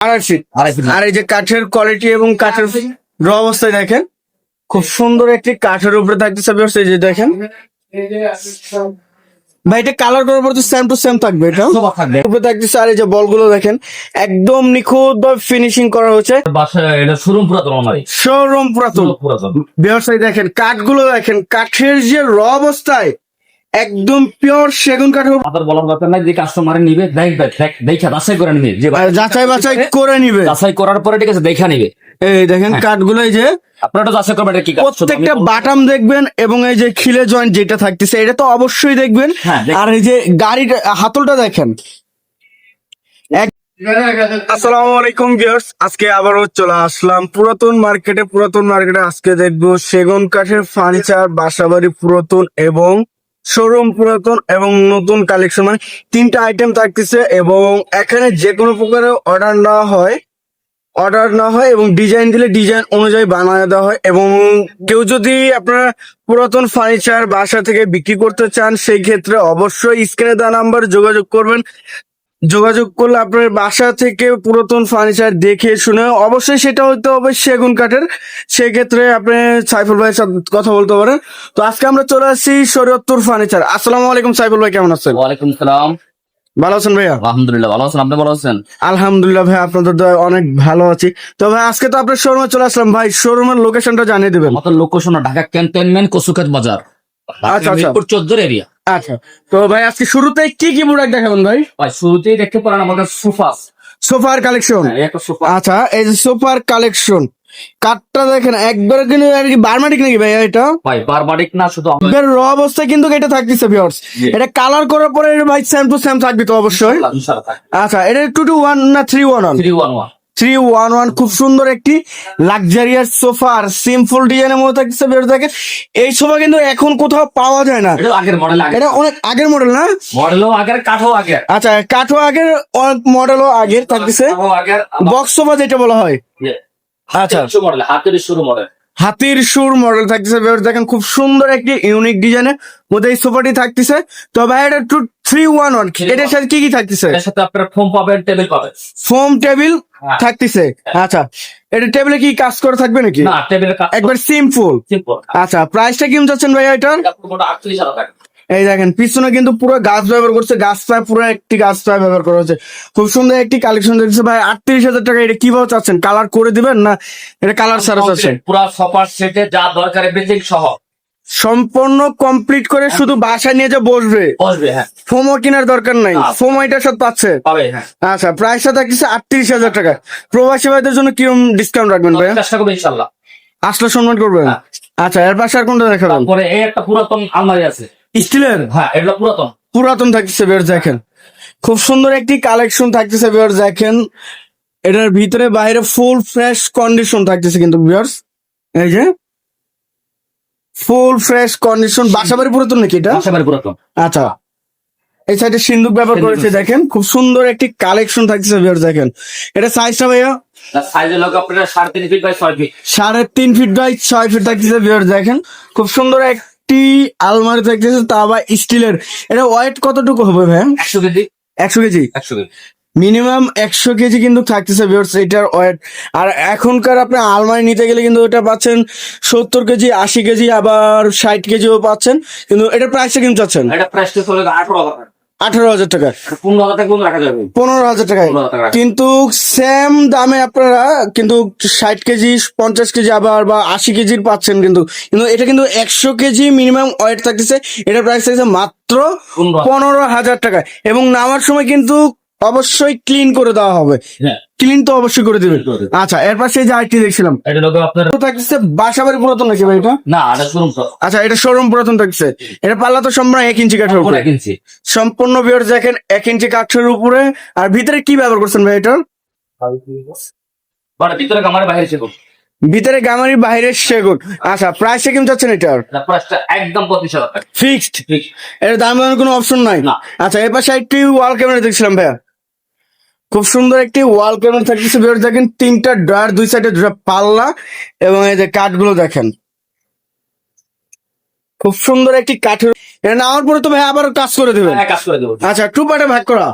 আড়াই ফিট আর এই যে কাঠের কোয়ালিটি এবং কাঠের র অবস্থায় দেখেন খুব সুন্দর একটি কাঠের উপরে থাকতেছে এই যে দেখেন। ভাই এটা কালার করার পর তো সেম টু সেম থাকবে এটা। উপরে থাকতেছে আর এই যে বলগুলো দেখেন একদম নিখুঁত ভাবে ফিনিশিং করা এটা শোরুম পুরাতন শোরুম পুরাতন। ব্যবসায়ী দেখেন কাঠগুলো দেখেন কাঠের যে র অবস্থায় একদম পিওর সেগুন কাঠের আপনার বলার ব্যাপার নাই যে কাস্টমার নিবে দেখ দেখ দেখা যাচাই করে নিবে যে যাচাই বাছাই করে নিবে। যাচাই করার পরে ঠিক আছে দেখা নিবে। এই দেখেন হ্যাঁ। কাঠগুলো এই যে আপনারা তো যাচাই করবেন কি প্রত্যেকটা বাটাম দেখবেন এবং এই যে খিলে জয়েন্ট যেটা থাকতেছে এটা তো অবশ্যই দেখবেন। হ্যাঁ, আর এই যে গাড়িটা হাতলটা দেখেন। আসসালামু আলাইকুম ভিউয়ার্স আজকে আবারও চলে আসলাম পুরাতন মার্কেটে পুরাতন মার্কেটে আজকে দেখব সেগুন কাঠের ফার্নিচার বাসাবাড়ি পুরাতন এবং শোরুম পুরাতন এবং নতুন কালেকশন মানে তিনটা আইটেম থাকতেছে এবং এখানে যে কোনো প্রকারের অর্ডার নেওয়া হয় অর্ডার না হয় এবং ডিজাইন দিলে ডিজাইন অনুযায়ী বানিয়ে দেওয়া হয় এবং কেউ যদি আপনারা পুরাতন ফার্নিচার বাসা থেকে বিক্রি করতে চান, সেই ক্ষেত্রে অবশ্যই স্ক্রিনে দেওয়া নাম্বার যোগাযোগ করবেন। যোগাযোগ করলে আপনার বাসা থেকে পুরাতন ফার্নিচার দেখে শুনে অবশ্যই সেটা হতে হবে সেগুন কাঠের। সেক্ষেত্রে আপনি সাইফুল ভাইয়ের সাথে কথা বলতে পারেন। তো আজকে আমরা চলে আসছি শরীয়তপুর ফার্নিচার আসসালামু আলাইকুম সাইফুল ভাই কেমন আছেন? ওয়ালাইকুম সালাম। ভালো আছেন ভাইয়া? আলহামদুলিল্লাহ ভালো আছেন। আপনি ভালো আছেন? আলহামদুলিল্লাহ ভাই আপনাদের অনেক ভালো আছি। তো ভাই আজকে তো আপনার শোরুমে চলে আসলাম। ভাই শোরুমের লোকেশনটা জানিয়ে দিবেন। আমাদের লোকেশন ঢাকা ক্যান্টনমেন্ট কসুখাত বাজার। আচ্ছা, আচ্ছা। চোদ্দোর এরিয়া আচ্ছা তো ভাই আজকে শুরুতে কি কি প্রোডাক্ট দেখাবেন ভাই? ভাই শুরুতেই দেখতে পারেন আমাদের সোফা সোফার কালেকশন আচ্ছা এই যে সোফার কালেকশন কাঠটা দেখেন একবার কিন্তু আর কি বারমাটিক নাকি ভাই এটা? ভাই বারবারিক না শুধু আমাদের র অবস্থায় কিন্তু এটা থাকতেছে ভিউয়ার্স এটা কালার করার পরে ভাই সেম টু সেম থাকবে তো অবশ্যই। আচ্ছা এটা টু টু ওয়ান না three one one three one one three one one খুব সুন্দর একটি লাক্সারিয়াস সোফা আর সিম্পল ডিজাইনের মধ্যে থাকছে বের থাকে। এই সোফা কিন্তু এখন কোথাও পাওয়া যায় না। এটা আগের মডেল এটা অনেক আগের মডেল না? মডেলও আগের কাঠও আগের। আচ্ছা কাঠও আগের অনেক মডেলও আগের থাকতেছে। বক্স সোফা যেটা বলা হয়। আচ্ছা। আচ্ছা মডেল হাতের শুরু মডেল হাতির সুর মডেল থাকতেছে। দেখেন খুব সুন্দর একটি ইউনিক ডিজাইনের মধ্যে এই সোফাটি থাকতেছে। তো ভাই এটা টু থ্রি ওয়ান ওয়ান এটার সাথে কি কি থাকতেছে? এর সাথে আপনার ফোম পাবেন টেবিল পাবেন। ফোম টেবিল হ্যাঁ। থাকতেছে। আচ্ছা এটা টেবিলে কি কাজ করে থাকবে নাকি? না একবার সিম্পল সিম্পল আচ্ছা প্রাইসটা কেমন চাচ্ছেন ভাই এটার? টাকা। এই দেখেন পিছনে কিন্তু পুরো গাছ ব্যবহার করছে গাছ প্রায় পুরো একটি গাছ প্রায় ব্যবহার করা হচ্ছে। খুব সুন্দর একটি কালেকশন দেখছে ভাই আটত্রিশ হাজার টাকা এটা কীভাবে চাচ্ছেন? কালার করে দিবেন না এটা কালার ছাড়া চাচ্ছেন? পুরা সফার সেটে যা দরকার এভরিথিং সহ। সম্পূর্ণ কমপ্লিট করে শুধু বাসায় নিয়ে যা বসবে? বসবে হ্যাঁ। ফোমো কেনার দরকার নাই। ফোমো এটার সাথে পাচ্ছে। হ্যাঁ। আচ্ছা প্রাইসটা থাকছে আটত্রিশ হাজার টাকা। প্রবাসী ভাইদের জন্য কীরকম ডিসকাউন্ট রাখবেন ভাই ইনশাল্লাহ। আসলে সম্মান করবেন? হ্যাঁ। আচ্ছা এর পাশে আর কোনটা দেখাবেন? একটা পুরাতন আলমারি আছে। স্টিলের? হ্যাঁ এগুলো পুরাতন। পুরাতন থাকতেছে বের দেখেন খুব সুন্দর একটি কালেকশন থাকতেছে বের দেখেন এটার ভিতরে বাইরে ফুল ফ্রেশ কন্ডিশন থাকতেছে কিন্তু বিয়ার্স। এই যে ফুল ফ্রেশ কন্ডিশন। বাসাবাড়ি পুরাতন নাকি এটা? একেবারে পুরাতন। আচ্ছা। এই সাইডে সিন্ধুক ব্যবহার করেছে দেখেন। খুব সুন্দর একটি কালেকশন থাকতেছে বিয়ার্স দেখেন এটা সাইজটা ভাইয়া? সাইজের লোক আপনার সাড়ে তিন ফিট বাই ছয় ফিট সাড়ে তিন ফিট বাই ছয় ফিট থাকতেছে বিয়ার্স দেখেন খুব সুন্দর একটি আলমারি থাকতেছে তা আবার স্টিলের। এটা ওয়েট কতটুকু হবে ভাই? একশো কেজি। একশো কেজি? একশো কেজি। মিনিমাম একশো কেজি কিন্তু থাকতেছে ভিউর্স এটার ওয়েট। আর এখনকার আপনি আলমারি নিতে গেলে কিন্তু ওটা পাচ্ছেন সত্তর কেজি আশি কেজি আবার ষাট কেজিও পাচ্ছেন। কিন্তু এটা প্রাইসটা কিন্তু চাচ্ছেন। এটা প্রাইসটা চলে আঠারো হাজার আঠারো হাজার টাকা। পনেরো হাজার টাকা রাখা যাবে। পনেরো হাজার টাকায়। কিন্তু সেম দামে আপনারা কিন্তু ষাট কেজি পঞ্চাশ কেজি আবার বা আশি কেজির পাচ্ছেন কিন্তু। কিন্তু এটা কিন্তু একশো কেজি মিনিমাম ওয়েট থাকতেছে। এটা প্রাইস থাকছে মাত্র পনেরো হাজার। টাকা এবং নামার সময় কিন্তু অবশ্যই ক্লিন করে দেওয়া হবে। হ্যাঁ। ক্লিন তো অবশ্যই করে দিবেন। আচ্ছা এরপর সেই যে আরেকটি দেখছিলাম। এটা লোক আপনার তো থাকতেছে বাসা বাড়ি পুরাতন নাকি ভাই এটা? না এটা তো। আচ্ছা এটা শোরুম পুরাতন থাকছে এটা পাল্লা তো সম্পূর্ণ এক ইঞ্চি কাঠের উপরে। সম্পূর্ণ বিয়ার দেখেন এক ইঞ্চি কাঠের উপরে। আর ভিতরে কি ব্যবহার করছেন ভাই এটা? ভিতরে কামারে বাইরে ছিল ভিতরে গামারি বাইরের সেগুন। আচ্ছা প্রাইসটা কেমন চাচ্ছেন এটার? এটা প্রাইসটা একদম পঁচিশ হাজার ফিক্সড এর দাম দামের কোনো অপশন নাই? না। আচ্ছা এর পাশে একটি ওয়াল ক্যামেরা দেখছিলাম ভাইয়া। খুব সুন্দর একটি ওয়াল ক্যামেরা থাকতেছে বের দেখেন তিনটা ড্রয়ার দুই সাইডে দুটা পাল্লা এবং এই যে কাঠগুলো দেখেন। খুব সুন্দর একটি কাঠের এটা নেওয়ার পরে তো ভাই আবার কাজ করে দেবেন। হ্যাঁ কাজ করে দেবো। আচ্ছা টু পার্টে ভাগ করা।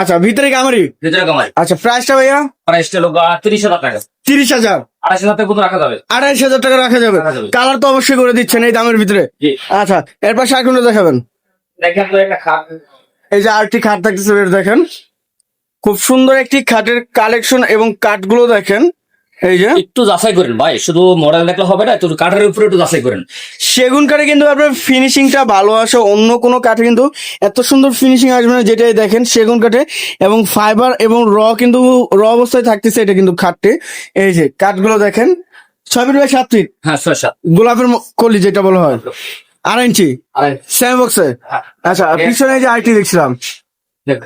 আচ্ছা ভিতরে কামারি ভিতরে কামাই আচ্ছা প্রাইসটা ভাইয়া? প্রাইসটা লোক তিরিশ হাজার টাকা। তিরিশ হাজার। আড়াইশ হাজার টাকা রাখা যাবে। আড়াইশ হাজার টাকা রাখা যাবে। কালার তো অবশ্যই করে দিচ্ছেন এই দামের ভিতরে। আচ্ছা এরপর শাক দেখাবেন? দেখেন তো একটা খাট। এই যে আরেকটি খাট থাকতেছে দেখেন। খুব সুন্দর একটি খাটের কালেকশন এবং কাঠগুলো দেখেন। এই যে। একটু যাচাই করেন ভাই শুধু মডেল দেখলে হবে না একটু কাঠের উপরে একটু যাচাই করেন। সেগুন কাঠে কিন্তু আপনার ফিনিশিংটা ভালো আসে অন্য কোনো কাঠে কিন্তু এত সুন্দর ফিনিশিং আসবে না যেটাই দেখেন সেগুন কাঠে। এবং ফাইবার এবং র কিন্তু র অবস্থায় থাকতেছে এটা কিন্তু খাটটি। এই যে কাঠগুলো দেখেন। ছয় ফিট বাই সাত ফিট। হ্যাঁ ছয় সাত। গোলাপের কলি যেটা বলা হয়। আড়াই ইঞ্চি। সেম বক্সে হ্যাঁ। আচ্ছা পিছনে যে আইটি দেখছিলাম। দেখ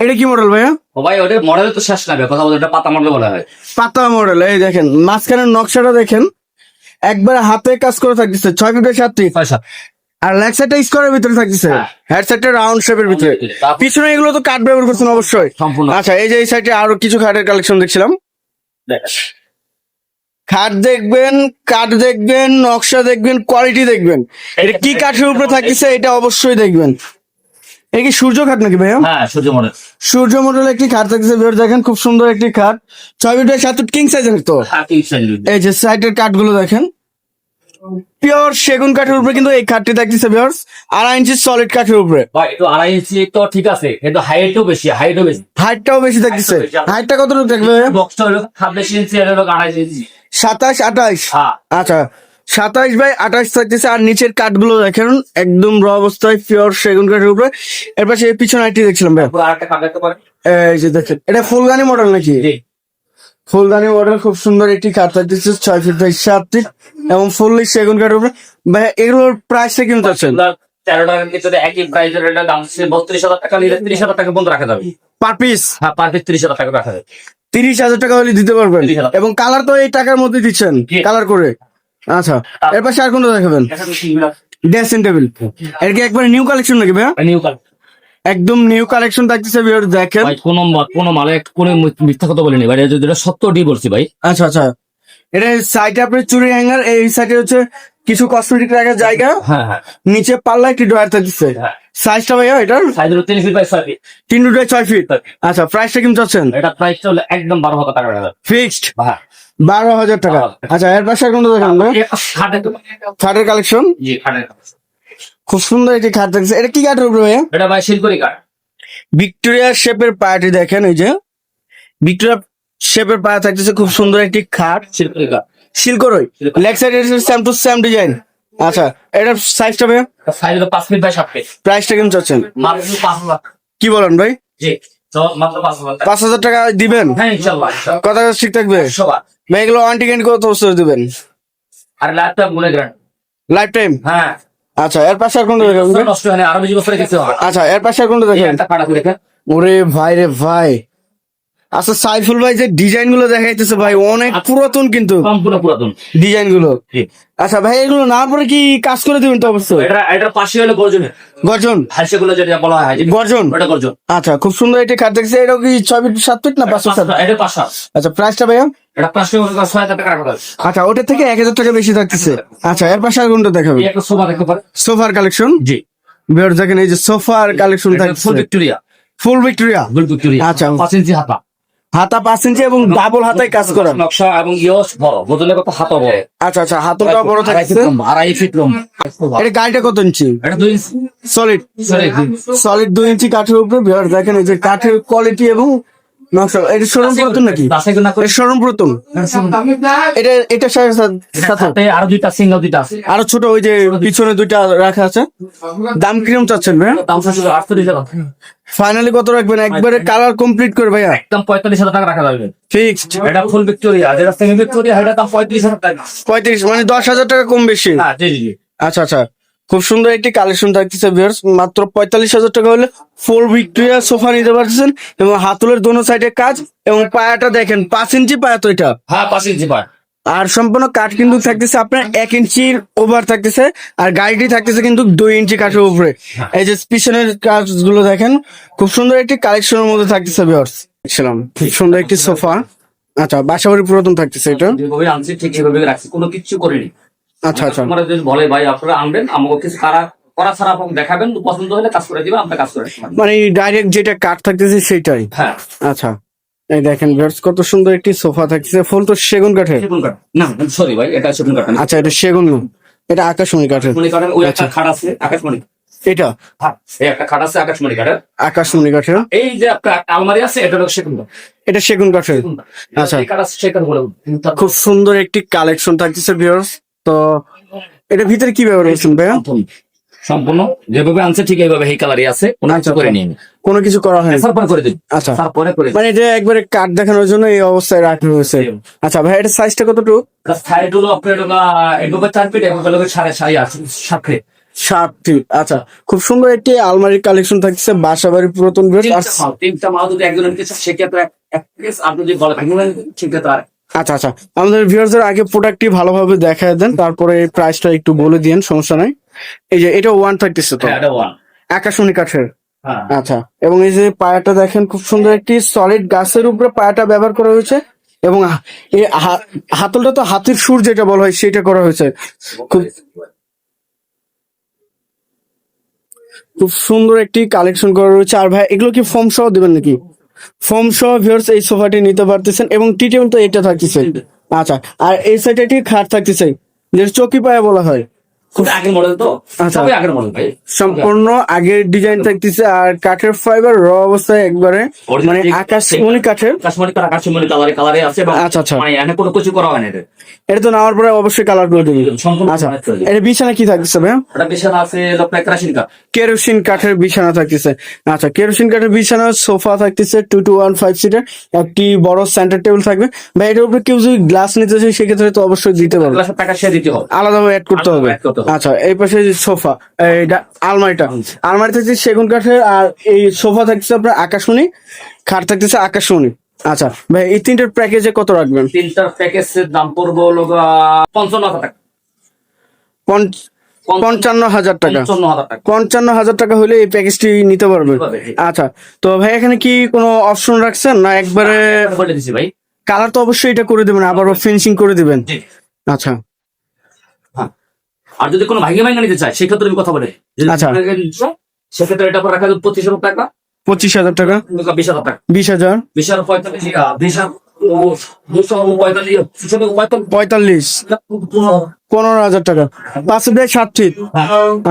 এটা কি মডেল ভাইয়া? ও ভাই ওটা মডেল তো শেষ না কথা বলতে ওটা পাতা মডেল বলা হয়। পাতা মডেল এই দেখেন মাঝখানের নকশাটা দেখেন একবার হাতে কাজ করে থাকতেছে ছয় ফিট সাত ফিট আর লেগ সাইডটা স্কোয়ারের ভিতরে থাকতেছে হ্যাঁ। হেডসেটটা রাউন্ড শেপের ভিতরে। পিছনে এগুলো তো কাঠ ব্যবহার করছেন অবশ্যই। আচ্ছা এই যে এই সাইডে আরও কিছু খাটের কালেকশন দেখছিলাম। দেখ। খাট দেখবেন কাঠ দেখবেন নকশা দেখবেন কোয়ালিটি দেখবেন। এটা কি কাঠের উপরে থাকতেছে এটা অবশ্যই দেখবেন। এটা কি সূর্য খাট নাকি ভাইয়া? হ্যাঁ সূর্য মডেল। সূর্য মডেল একটি খাট থাকতেছে বের দেখেন খুব সুন্দর একটি খাট। ছয় ফিট বাই সাত ফিট কিং সাইজের তো। হ্যাঁ সাইজ এই যে সাইডের কাঠগুলো দেখেন। পিওর সেগুন কাঠের উপরে কিন্তু এই খাটটি থাকতেছে ভিউয়ার্স আড়াই ইঞ্চি সলিড কাঠের উপরে। ভাই একটু আড়াই ইঞ্চি তো ঠিক আছে কিন্তু হাইটও বেশি হাইটও বেশি। হাইটটাও বেশি থাকতেছে। হাইটটা কতটুকু থাকবে ভাইয়া? বক্সটা হলো ইঞ্চি আর হলো আড়াইশ ইঞ্চি সাতাশ আঠাশ? হ্যাঁ। আচ্ছা। সাতাশ বাই আঠাশ থাকতেছে আর নিচের কাঠগুলো দেখেন একদম র অবস্থায় পিওর সেগুন কাঠের উপরে। এরপর সেই পিছনে আইটি দেখছিলাম ভাই। এই যে দেখেন এটা ফুলদানি মডেল নাকি? ফুলদানি মডেল খুব সুন্দর একটি কাঠ থাকতেছে ছয় ফিট বাই সাত ফিট এবং ফুললি সেগুন কাঠের উপরে। ভাই এগুলোর প্রাইসটা কিন্তু আছেন তেরো টাকার ভিতরে একই প্রাইজের এটা দাম বত্রিশ হাজার টাকা নিলে ত্রিশ হাজার টাকা রাখা যাবে। পার পিস হ্যাঁ পার পিস ত্রিশ হাজার টাকা রাখা যাবে। তিরিশ হাজার টাকা হলে দিতে পারবেন। এবং কালার তো এই টাকার মধ্যে দিচ্ছেন কালার করে। আচ্ছা এরপর আর কোনটা দেখাবেন। ড্রেসিং টেবিলের কি একবারে নিউ কালেকশন নাকি ভাইয়া? নিউ একদম নিউ কালেকশন থাকতেছে ভিউয়ার দেখেন। ভাই কোনো কোনো মালে কোনো মিথ্যা কথা বলিনি ভাই এটা যেটা সত্য ডি বলছি ভাই। আচ্ছা আচ্ছা। এটা সাইডে আপনার চুরি হ্যাঙ্গার এই সাইডে হচ্ছে কিছু কসমেটিক রাখার জায়গা। হ্যাঁ হ্যাঁ। নিচে পাল্লা একটি ড্রয়ার থাকতেছে। হ্যাঁ। সাইজটা ভাইয়া এটার? সাইজ হলো তিন ফিট বাই ছয় ফিট তিন দুটায় ছয় ফিট আচ্ছা প্রাইসটা কিন্তু চাচ্ছেন? এটা প্রাইসটা হলো একদম বারো হাজার টাকা। ফিক্সড হ্যাঁ। বারো হাজার টাকা। আচ্ছা এর পাশে আর কোনটা দেখান খাটের কালেকশন? খুব সুন্দর একটি খাট থাকছে এটা কি কাঠের উপরে ভাইয়া? এটা ভাই শিলকরি কাঠ ভিক্টোরিয়া শেপের পায়াটি দেখেন এই যে। ভিক্টোরিয়া শেপের পায়া থাকতেছে খুব সুন্দর একটি খাট। শিলকরি কাঠ শিলকরই। Leg side same to same design আচ্ছা এটার সাইজটা ভাইয়া? সাইজ হলো পাঁচ ফিট বাই সাত ফিট প্রাইসটা কেমন চাচ্ছেন? মাত্র পাঁচ হাজার। কি বলেন ভাই? জি পাঁচ হাজার টাকা। দিবেন? হ্যাঁ ইনশাল্লাহ। কথা ঠিক থাকবে? এগুলো ওয়ান্টি ক্যান্টি কত বছর দিবেন? আর ল্যাপটপগুলো গ্রান্ড লাইফ টাইম হ্যাঁ। আচ্ছা এর পাশে আর কোনটা দেখেন ভাই? নষ্ট হয় না আরও বেশি বছরে কিছু হয় আচ্ছা এর পাশে আর কোনটা দেখেন একটা খাটা দেখে। ওরে ভাই রে ভাই। আচ্ছা সাইফুল ভাই যে ডিজাইনগুলো দেখাইতেছে ভাই অনেক পুরাতন কিন্তু। সম্পূর্ণ পুরাতন। ডিজাইনগুলো আচ্ছা ভাই এগুলো না পরে কি কাজ করে দিবেন তো অবশ্যই? এটা এটার পাশে হলো গর্জনের গর্জন? হাসে গুলো যেটা বলা হয় গর্জন? ওটা গর্জন। আচ্ছা খুব সুন্দর এটা খাট দেখছে। এটা কি ছয় ফিট সাত ফিট না পাঁচশো সাত এটা পাঁচশো। আচ্ছা প্রাইসটা ভাইয়া? আচ্ছা ওটা থেকে এক হাজার টাকা বেশি থাকতেছে। আচ্ছা এর পাশে আর কোনটা দেখাবে সোফার কালেকশন? জি। বের দেখেন এই যে সোফার কালেকশন ফুল থাকছে Victoria full Victoria full Victoria আচ্ছা। পাঁচ ইঞ্চি হাতা। হাতা পাঁচ ইঞ্চি এবং ডাবল হাতায় কাজ করা। নকশা এবং ইয়স বড়। বোতলে কত হাতা বড়? আচ্ছা আচ্ছা হাতলটা বড় থাকছে আড়াই ফিট লম্বা। এটা গাড়িটা কত ইঞ্চি? এটা দুই ইঞ্চি। সলিড সলিড দুই ইঞ্চি। কাঠের উপরে। বিহার দেখেন এই যে কাঠের কোয়ালিটি এবং নকশা এটা শোরুম পুরাতন নাকি? দাসে গুণা এটা এটা এটা সাথে সাথে সাথে আরও দুইটা সিঙ্গেল দুইটা আছে। আরও ছোট ওই যে পিছনে দুইটা রাখা আছে। দাম কিরম চাচ্ছেন দাম আটত্রিশ ফাইনালি কত রাখবেন? একবারে কালার কমপ্লিট করে ভাইয়া। একদম পঁয়তাল্লিশ হাজার টাকা রাখা যাবে। ফিক্সড এটা ফুল ভিক্টোরিয়া যেটা সেমি ভিক্টোরিয়া এটা দাম পঁয়ত্রিশ হাজার টাকা। পঁয়ত্রিশ মানে দশ হাজার টাকা কম বেশি। হ্যাঁ জি জি। আচ্ছা আচ্ছা। খুব সুন্দর একটি কালেকশন থাকতেছে ভিউয়ার্স মাত্র পঁয়তাল্লিশ হাজার টাকা হলে ফোর ভিক্টোরিয়া সোফা নিতে পারতেছেন এবং হাতুলের দোনো সাইডে কাজ এবং পায়াটা দেখেন পাঁচ ইঞ্চি পায়া তো এটা। হ্যাঁ পাঁচ ইঞ্চি পায়। আর সম্পূর্ণ কাঠ কিন্তু থাকতেছে আপনার এক ইঞ্চির ওভার থাকতেছে আর গাড়িটি থাকতেছে কিন্তু দুই ইঞ্চি কাঠের উপরে। এই যে পিছনের কাজগুলো দেখেন খুব সুন্দর একটি কালেকশনের মধ্যে থাকতেছে ভিউয়ার্স খুব সুন্দর একটি সোফা আচ্ছা বাসাবাড়ি পুরাতন থাকতেছে এটা? ঠিক রাখছি কোনো কিচ্ছু করিনি। আচ্ছা আচ্ছা। যদি বলে ভাই আপনারা আনবেন আমাকে কিছু কারা করা ছাড়া দেখাবেন পছন্দ হলে কাজ করে দিবেন আমরা কাজ করে মানে ডাইরেক্ট যেটা থাকতেছে সেটাই হ্যাঁ। আচ্ছা। এই দেখেন ভিউয়ার্স কত সুন্দর একটি সোফা ফুল তো সেগুন কাঠের। সেগুন কাঠ। না সরি ভাই এটা সেগুন কাঠ আচ্ছা এটা সেগুন। এটা আকাশমণি কাঠের। মনে করেন ওই একটা আচ্ছা। খাট আছে আকাশমণি। এটা? হ্যাঁ একটা খাট আছে আকাশমণি কাঠের। আকাশমণি কাঠের। এই যে একটা আলমারি আছে এটা হলো সেগুন কাঠ। এটা সেগুন কাঠের। আচ্ছা। খুব সুন্দর একটি কালেকশন থাকতেছে ভিউয়ার্স তো এটা ভিতরে কি ব্যবহার করছেন ভাইয়া? সম্পূর্ণ যেভাবে আনছে ঠিক এইভাবে এই কালারই আছে। কোনো কিছু করে নিন কোনো কিছু করা হয়নি। তারপরে করে দিন আচ্ছা। তারপরে করে মানে এটা একবারে কাঠ দেখানোর জন্য এই অবস্থায় রাখা হয়েছে। আচ্ছা ভাই এটা সাইজটা কতটুকু? সাইড হলো আপনার এগুলো চার ফিট এগুলো হলো সাড়ে সাড়ে সাত ফিট সাত ফিট আচ্ছা। খুব সুন্দর একটি আলমারির কালেকশন থাকছে বাসা বাড়ির পুরাতন তিনটা মাল যদি কিছু সেক্ষেত্রে এক- পিস আপনি যদি ভাঙবেন সেক্ষেত্রে আর আচ্ছা আচ্ছা। আমাদের ভিউয়ারদের আগে প্রোডাক্টটি ভালোভাবে দেখায় দেন তারপরে প্রাইসটা একটু বলে দিন সমস্যা নাই। এই যে এটা ওয়ান থাকতেছে তো হ্যাঁ, আকাশমণি কাঠের? হ্যাঁ। আচ্ছা এবং এই যে পায়াটা দেখেন খুব সুন্দর একটি সলিড গাছের উপরে পায়াটা ব্যবহার করা হয়েছে এবং এই হাতলটা তো হাতির সুর যেটা বলা হয় সেটা করা হয়েছে। খুব খুব সুন্দর একটি কালেকশন করা রয়েছে। আর ভাই এগুলো কি ফোম সহ দিবেন নাকি? ফোম সহ ভিউয়ার্স এই সোফাটি নিতে পারতেছেন এবং টি টেবিল তো এটা থাকতেছে। আচ্ছা আর এই সাইডে একটি খাট থাকতেছে যেটা চকি পায়া বলা হয়। খুব আগের মডেল তো। আচ্ছা। সবই আগের মডেল ভাই। সম্পূর্ণ আগের ডিজাইন থাকতেছে আর কাঠের ফাইবার র অবস্থায় একবারে মানে আকাশমণি কাঠের। কাশ্মীরি কালার কাশ্মীরি কালারে কালারে আছে আচ্ছা, আচ্ছা। মানে এখানে কোনো কিছু করা হয় না এটা এটা তো নেওয়ার পরে অবশ্যই কালার করে দেবে আচ্ছা কালার করে দিবে। এটা বিছানা কি থাকতেছে ভাইয়া? এটা বিশাল আছে আপনার কেরাসিন কাঠ কেরোসিন কাঠের বিছানা থাকতেছে। আচ্ছা কেরোসিন কাঠের বিছানা সোফা থাকতেছে two two one five seater একটি বড় সেন্টার টেবিল থাকবে। ভাই এটার উপরে কেউ যদি গ্লাস নিতে চাই সেক্ষেত্রে তো অবশ্যই দিতে পারবে। গ্লাসের টাকা সে দিতে হবে। আলাদাভাবে অ্যাড করতে হবে। আচ্ছা এই পাশে যে সোফা এইটা আলমারিটা। আলমারি থাকছে সেগুন কাঠের আর এই সোফা থাকছে আপনার আকাশমণি খাট থাকতেছে আকাশমণি। আচ্ছা ভাই এই তিনটার প্যাকেজে কত রাখবেন? তিনটার প্যাকেজের দাম পড়ব হলো পঞ্চান্ন হাজার টাকা। পঞ্চ- পঞ্চান্ন হাজার টাকা। পঞ্চান্ন হাজার টাকা হলে এই প্যাকেজটি নিতে পারবে। পারবে। আচ্ছা তো ভাই এখানে কি কোনো অপশন রাখছেন? না একবারে বলে দিছি ভাই। কালার তো অবশ্যই এটা করে দেবেন আবার ফিনিশিং করে দিবেন। আচ্ছা। আর যদি কোনো ভাইকে ভাইঙ্গা নিতে চায় সেক্ষেত্রে আমি কথা বলে। আচ্ছা। সেক্ষেত্রে এটা পর রাখা যাবে পঁচিশ হাজার টাকা। পঁচিশ হাজার টাকা? বিশ হাজার টাকা। বিশ হাজার? বিশ হাজার পঁয়তাল্লিশ বিশ পঁয়তাল্লিশ পনেরো হাজার টাকা। পাঁচ সাত ফিট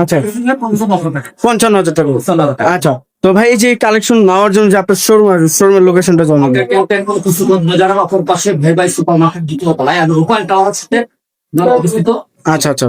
আচ্ছা। পঞ্চান্ন হাজার টাকা। আচ্ছা। তো ভাই এই যে কালেকশন নেওয়ার জন্য যে আপনার শোরুম আছে শোরুমের লোকেশনটা জানাবেন যারা অপর পাশে সুপার মার্কেট দ্বিতীয় তলায় আর রূপায়ণ টাওয়ার সাথে অবস্থিত। আচ্ছা আচ্ছা।